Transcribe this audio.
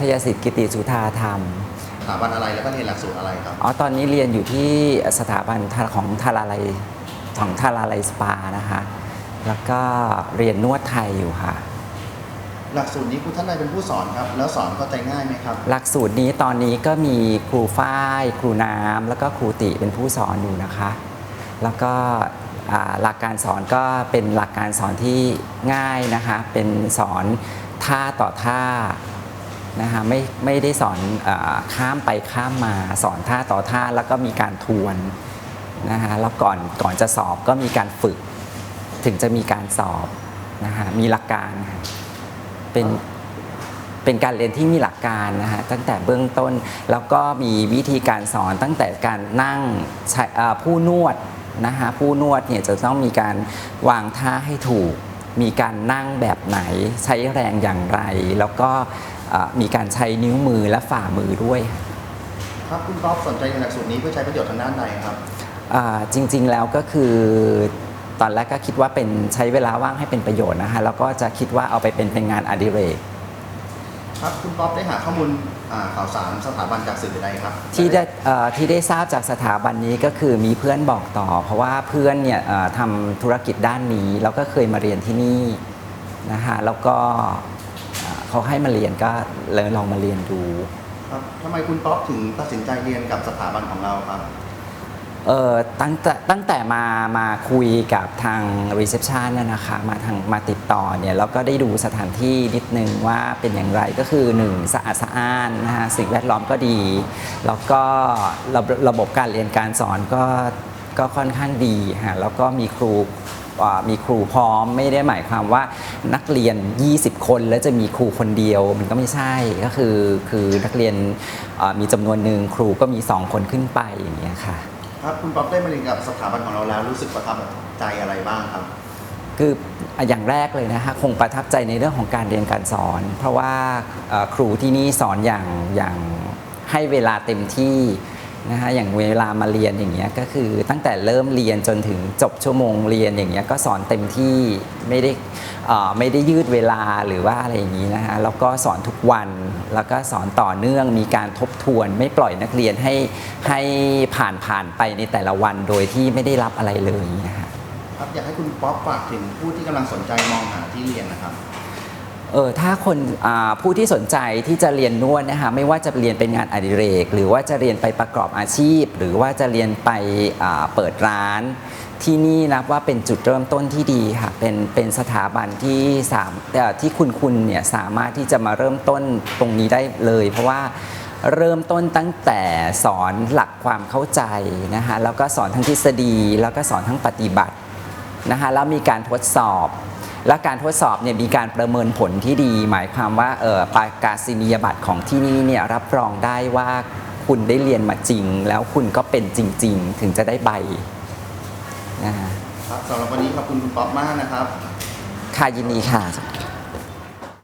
ชยสิทธิ์กิติสุธาธรรม สถาบันอะไรแล้วก็เรียนหลักสูตรอะไรครับ อ๋อ ตอนนี้เรียนอยู่ที่สถาบันของทาราลัยของทาราลัยสปานะคะ แล้วก็เรียนนวดไทยอยู่ค่ะ หลักสูตรนี้ครูท่านใดเป็นผู้สอนครับ แล้วสอนเข้าใจง่ายไหมครับ หลักสูตรนี้ตอนนี้ก็มีครูฝ้าย ครูน้ำแล้วก็ครูติเป็นผู้สอนอยู่นะคะ แล้วก็อ่าหลักการสอนก็เป็นหลักการสอนที่ง่ายนะคะ เป็นสอนท่าต่อท่า นะคะไม่ไม่ได้สอนอข้ามไปข้ามมาสอนท่าต่อท่าแล้วก็มีการทวนนะคะแล้วก่อนก่อนจะสอบก็มีการฝึก ถึงจะมีการสอบนะคะมีหลักการเป็นเป็นการเรียนที่มีหลักการนะฮะตั้งแต่เบื้องต้นแล้วก็มีวิธีการสอนตั้งแต่การนั่งผู้นวดนะฮะผู้นวดเนี่ยจะต้องมีการวางท่าให้ถูก มีการนั่งแบบไหน ใช้แรงอย่างไร แล้วก็เอ่อมีการใช้นิ้วมือและฝ่ามือด้วย ครับคุณป๊อปสนใจในหลักสูตรนี้เพื่อใช้ประโยชน์ทางด้านใดครับอ่าจริงๆแล้วก็คือตอนแรกก็คิดว่าเป็นใช้เวลาว่างให้เป็นประโยชน์นะฮะแล้วก็จะคิดว่าเอาไปเป็นเป็นงานอดิเรก ครับคุณป๊อปได้หาข้อมูลอ่าข่าวสารสถาบันจากสื่อใดครับ ที่ได้เอ่อที่ได้ทราบจากสถาบันนี้ก็คือมีเพื่อนบอกต่อ เพราะว่าเพื่อนเนี่ยเอ่อทำธุรกิจด้านนี้ แล้วก็เคยมาเรียนที่นี่นะฮะแล้วก็เอ่อเขาให้มาเรียนก็เลยลองมาเรียนดู ครับทำไมคุณป๊อปถึงตัดสินใจเรียนกับสถาบันของเราครับ เออตั้งแต่ตั้งแต่มามาคุยกับทางรีเซพชันนะคะมาทางมาติดต่อเนี่ยแล้วก็ได้ดูสถานที่นิดนึงว่าเป็นอย่างไรก็คือหนึ่งสะอาดสะอ้านนะฮะสิ่งแวดล้อมก็ดี แล้วก็ระบบระบบการเรียนการสอนก็ก็ค่อนข้างดีฮะแล้วก็มีครูมีครูพร้อมไม่ได้หมายความว่านักเรียน 20 คนแล้วจะมีครูคนเดียว มันก็ไม่ใช่ก็คือคือนักเรียนมีจำนวนหนึ่งครูก็มี 2 คนขึ้นไปอย่างเงี้ยค่ะ ครับคุณป๊อปได้มาเรียนกับสถาบันของเราแล้วรู้สึกประทับใจอะไรบ้างครับ คืออย่างแรกเลยนะคะคงประทับใจในเรื่องของการเรียนการสอน เพราะว่าครูที่นี่สอนอย่างอย่างให้เวลาเต็มที่ นะคะอย่างเวลามาเรียนอย่างเงี้ยก็คือตั้งแต่เริ่มเรียนจนถึงจบชั่วโมงเรียนอย่างเงี้ยก็สอนเต็มที่ไม่ได้อ่อไม่ได้ยืดเวลาหรือว่าอะไรอย่างนี้นะคะแล้วก็สอนทุกวันแล้วก็สอนต่อเนื่องมีการทบทวน ไม่ปล่อยนักเรียนให้ให้ผ่านผ่านไปในแต่ละวันโดยที่ไม่ได้รับอะไรเลยนะคะครับอยากให้คุณป๊อปฝากถึงผู้ที่กำลังสนใจมองหาที่เรียนนะครับ เออถ้าคนผู้ที่สนใจที่จะเรียนนวดนะคะไม่ว่าจะเรียนเป็นงานอดิเรก หรือว่าจะเรียนไปประกอบอาชีพ หรือว่าจะเรียนไปเปิดร้าน ที่นี่นับว่าเป็นจุดเริ่มต้นที่ดีค่ะเป็นเป็นสถาบันที่สามที่คุณคุณเนี่ยสามารถที่จะมาเริ่มต้นตรงนี้ได้เลย เพราะว่าเริ่มต้นตั้งแต่สอนหลักความเข้าใจนะคะแล้วก็สอนทั้งทฤษฎี แล้วก็สอนทั้งปฏิบัตินะคะแล้วมีการทดสอบ และการทดสอบเนี่ยมีการประเมินผลที่ดี หมายความว่าเออปากาศินียบัตรของที่นี่เนี่ยรับรองได้ว่าคุณได้เรียนมาจริง แล้วคุณก็เป็นจริง ๆ ถึงจะได้ใบนะคะครับสำหรับวันนี้ขอบคุณคุณป๊อปมากนะครับ ค่ะยินดีค่ะ